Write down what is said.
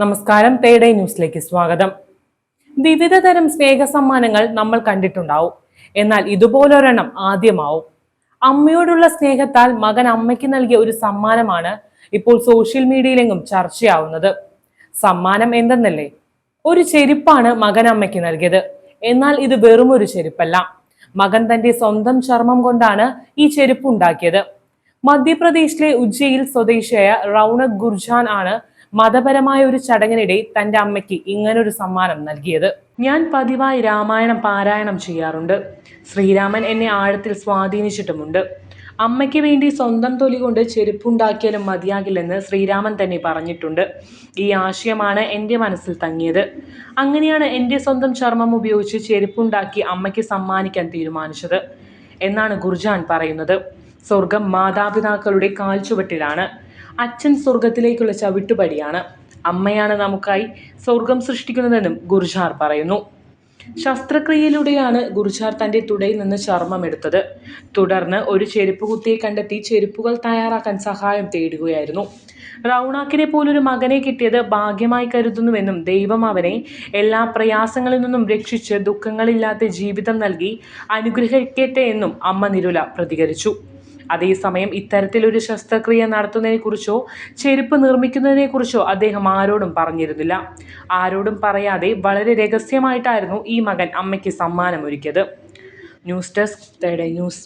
നമസ്കാരം പേഡേ ന്യൂസിലേക്ക് സ്വാഗതം. വിവിധ തരം സ്നേഹ സമ്മാനങ്ങൾ നമ്മൾ കണ്ടിട്ടുണ്ടാവും. എന്നാൽ ഇതുപോലൊരെണ്ണം ആദ്യമാവും. അമ്മയോടുള്ള സ്നേഹത്താൽ മകൻ അമ്മയ്ക്ക് നൽകിയ ഒരു സമ്മാനമാണ് ഇപ്പോൾ സോഷ്യൽ മീഡിയയിലെങ്ങും ചർച്ചയാവുന്നത്. സമ്മാനം എന്തെന്നല്ലേ? ഒരു ചെരുപ്പാണ് മകൻ അമ്മയ്ക്ക് നൽകിയത്. എന്നാൽ ഇത് വെറും ഒരു ചെരുപ്പല്ല. മകൻ തന്റെ സ്വന്തം ചർമ്മം കൊണ്ടാണ് ഈ ചെരുപ്പ് ഉണ്ടാക്കിയത്. മധ്യപ്രദേശിലെ ഉജ്ജയിൽ സ്വദേശിയായ റൗണക് ഗുർജാൻ ആണ് മതപരമായ ഒരു ചടങ്ങിനിടെ തന്റെ അമ്മയ്ക്ക് ഇങ്ങനൊരു സമ്മാനം നൽകിയത്. ഞാൻ പതിവായി രാമായണം പാരായണം ചെയ്യാറുണ്ട്. ശ്രീരാമൻ എന്നെ ആഴത്തിൽ സ്വാധീനിച്ചിട്ടുമുണ്ട്. അമ്മയ്ക്ക് വേണ്ടി സ്വന്തം തൊലി കൊണ്ട് ചെരുപ്പുണ്ടാക്കിയാലും മതിയാകില്ലെന്ന് ശ്രീരാമൻ തന്നെ പറഞ്ഞിട്ടുണ്ട്. ഈ ആശയമാണ് എന്റെ മനസ്സിൽ തങ്ങിയത്. അങ്ങനെയാണ് എന്റെ സ്വന്തം ചർമ്മം ഉപയോഗിച്ച് ചെരുപ്പുണ്ടാക്കി അമ്മയ്ക്ക് സമ്മാനിക്കാൻ തീരുമാനിച്ചത് എന്നാണ് ഗുർജാൻ പറയുന്നത്. സ്വർഗം മാതാപിതാക്കളുടെ കാൽച്ചുവട്ടിലാണ്. അച്ഛൻ സ്വർഗത്തിലേക്കുള്ള ചവിട്ടുപടിയാണ്. അമ്മയാണ് നമുക്കായി സ്വർഗം സൃഷ്ടിക്കുന്നതെന്നും ഗുർജാർ പറയുന്നു. ശസ്ത്രക്രിയയിലൂടെയാണ് ഗുർജാർ തന്റെ തുടയിൽ നിന്ന് ചർമ്മം എടുത്തത് തുടർന്ന് ഒരു ചെരുപ്പ് കുത്തിയെ കണ്ടെത്തി ചെരുപ്പുകൾ തയ്യാറാക്കാൻ സഹായം തേടുകയായിരുന്നു. റൗണാക്കിനെ പോലൊരു മകനെ കിട്ടിയത് ഭാഗ്യമായി കരുതുന്നുവെന്നും ദൈവം അവനെ എല്ലാ പ്രയാസങ്ങളിൽ നിന്നും രക്ഷിച്ച് ദുഃഖങ്ങളില്ലാത്ത ജീവിതം നൽകി അനുഗ്രഹിക്കട്ടെ എന്നും അമ്മ നിരുല പ്രതികരിച്ചു. അതേസമയം ഇത്തരത്തിലൊരു ശസ്ത്രക്രിയ നടത്തുന്നതിനെക്കുറിച്ചോ ചെരുപ്പ് നിർമ്മിക്കുന്നതിനെക്കുറിച്ചോ അദ്ദേഹം ആരോടും പറഞ്ഞിരുന്നില്ല. ആരോടും പറയാതെ വളരെ രഹസ്യമായിട്ടായിരുന്നു ഈ മകൻ അമ്മയ്ക്ക് സമ്മാനമൊരുക്കിയത്. ന്യൂസ് ഡെസ്ക് തേടേ ന്യൂസ്.